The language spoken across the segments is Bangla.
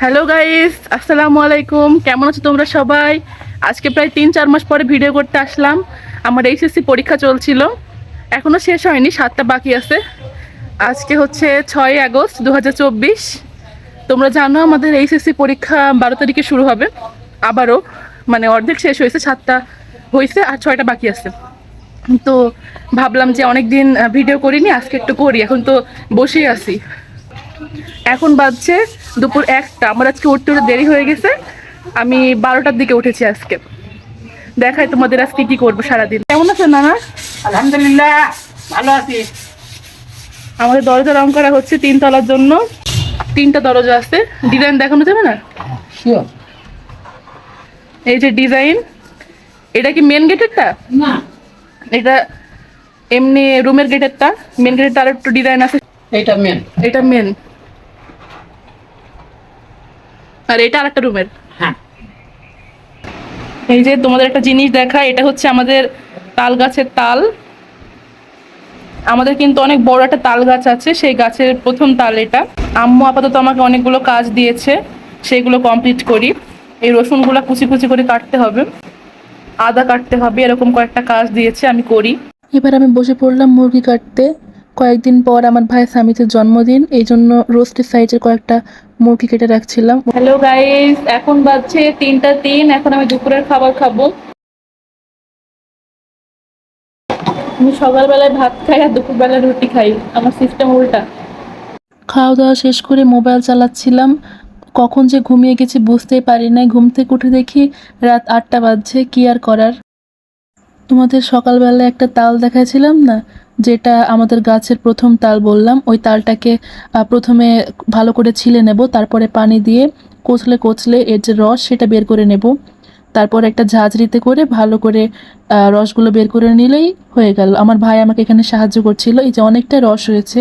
হ্যালো গাইস আসসালামু আলাইকুম কেমন আছো তোমরা সবাই? আজকে প্রায় তিন, চার মাস পরে ভিডিও করতে আসলাম। আমার এইচএসসি পরীক্ষা চলছিল। এখনও শেষ হয়নি, সাতটা বাকি আছে। আজকে হচ্ছে ছয় আগস্ট দু হাজার চব্বিশ। তোমরা জানো আমাদের এইচএসসি পরীক্ষা বারো তারিখে শুরু হবে। আবারও মানে অর্ধেক শেষ হয়েছে, সাতটা হয়েছে আর ছয়টা বাকি আছে। তো ভাবলাম যে অনেক দিন ভিডিও করিনি, আজকে একটু করি। এখন তো বসেই আছি। এখন বাজছে দুপুর একটা। আমার আজকে উঠতে উঠতে দেরি হয়ে গেছে। আমি বারোটার দিকে উঠেছি আজকে। দেখাই তোমাদের আজকে কি করব সারাদিন। কেমন আছেন নানা? আলহামদুলিল্লাহ ভালো আছি। আমাদের দরজা রং করা হচ্ছে তিন তলার জন্য। তিনটা দরজা আছে। ডিজাইন দেখানো যাবে না? এই যে ডিজাইন। এটা কি মেন গেটেরটা না। এটা এমনি রুমের গেটেরটা মেন গেটেরটা আর একটু ডিজাইন আছে। এটা মেন এটা মেন আর এটা আর একটা রুমের। হ্যাঁ। এই যে তোমাদের একটা জিনিস দেখা এটা হচ্ছে আমাদের তাল গাছের তাল। আমাদের কিন্তু অনেক বড় একটা তাল গাছ আছে সেই গাছের প্রথম তাল এটা। আম্মু আপাতত আমাকে অনেকগুলো কাজ দিয়েছে সেইগুলো কমপ্লিট করি। এই রসুনগুলো কুচি কুচি করে কাটতে হবে। আদা কাটতে হবে এরকম কয়েকটা কাজ দিয়েছে আমি করি। এবার আমি বসে পড়লাম মুরগি কাটতে। কয়েকদিন পর আমার ভাই স্বামীদের জন্মদিন এই জন্য রোস্টের সাইজের কয়েকটা মুরগি কেটে রাখছিলাম। হ্যালো গাইস এখন বাজছে তিনটা তিন এখন আমি দুপুরের খাবার খাব। আমি সকালবেলায় ভাত খাই আর দুপুরবেলায় রুটি খাই। আমার সিস্টেম উল্টা। খাওয়া দাওয়া শেষ করে মোবাইল চালাচ্ছিলাম। কখন যে ঘুমিয়ে গেছি বুঝতেই পারি না ঘুম থেকে উঠে দেখি রাত আটটা বাজছে কি আর করার? তোমাদের সকালবেলায় একটা তাল দেখাছিলাম না? যেটা আমাদের গাছের প্রথম তাল বললাম, ওই তালটাকে প্রথমে ভালো করে ছিলে নেব, তারপরে পানি দিয়ে কচলে কচলে এর যে রস সেটা বের করে নেব। তারপর একটা ঝাঁঝরিতে করে ভালো করে রসগুলো বের করে নিলেই হয়ে গেল। আমার ভাই আমাকে এখানে সাহায্য করছিল, এই যে অনেকটা রস হয়েছে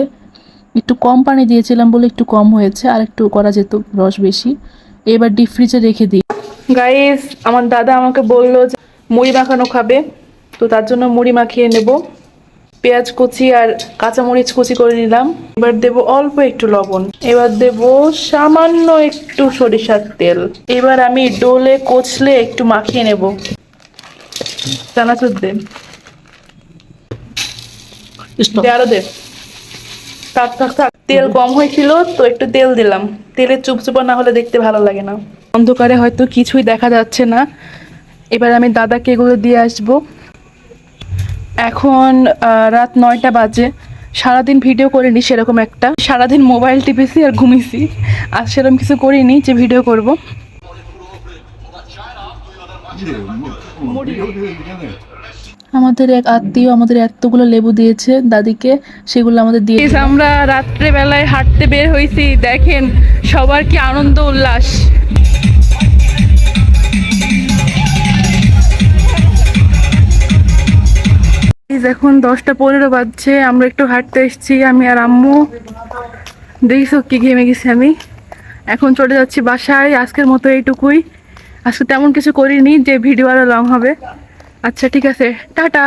একটু কম পানি দিয়েছিলাম বলে একটু কম হয়েছে, আর একটু করা যেত রস বেশি। এবার ডিপ ফ্রিজে রেখে দিই। গাইস আমার দাদা আমাকে বলল যে, মুড়ি মাখানো খাবে, তো তার জন্য মুড়ি মাখিয়ে নেব। পেঁয়াজ কুচি আর কাঁচামরিচ কুচি করে নিলাম। এবার দেব অল্প একটু লবণ। এবার দেব সামান্য একটু সরিষার তেল। এবার আমি ডোলে কচলে একটু মাখিয়ে নেব। চানাচুর দে। স্টপ দে আরও দে। থাক থাক থাক। তেল কম হয়েছিল তো একটু তেল দিলাম। তেলের চুপচুপা না হলে দেখতে ভালো লাগে না। অন্ধকারে হয়তো কিছুই দেখা যাচ্ছে না। এবার আমি দাদাকে এগুলো দিয়ে আসব। এখন রাত নয়টা বাজে। সারাদিন ভিডিও করিনি সেরকম একটা। সারাদিন মোবাইল টিপেছি আর ঘুমিয়েছি। আর সেরকম কিছু করিনি যে ভিডিও করব। আমাদের এক আত্মীয় আমাদের এতগুলো লেবু দিয়েছে দাদিকে সেগুলো আমাদের দিয়ে আমরা রাত্রে বেলায় হাঁটতে বের হয়েছি। দেখেন সবার কি আনন্দ উল্লাস। এখন দশটা পনেরো বাজছে, আমরা একটু হাঁটতে এসেছি, আমি আর আম্মু। দেখিস কি ঘেমে গেছি আমি? এখন চলে যাচ্ছি বাসায়, আজকের মতো এইটুকুই। আজকে তেমন কিছু করিনি যে ভিডিও আরও লং হবে। আচ্ছা ঠিক আছে, টাটা।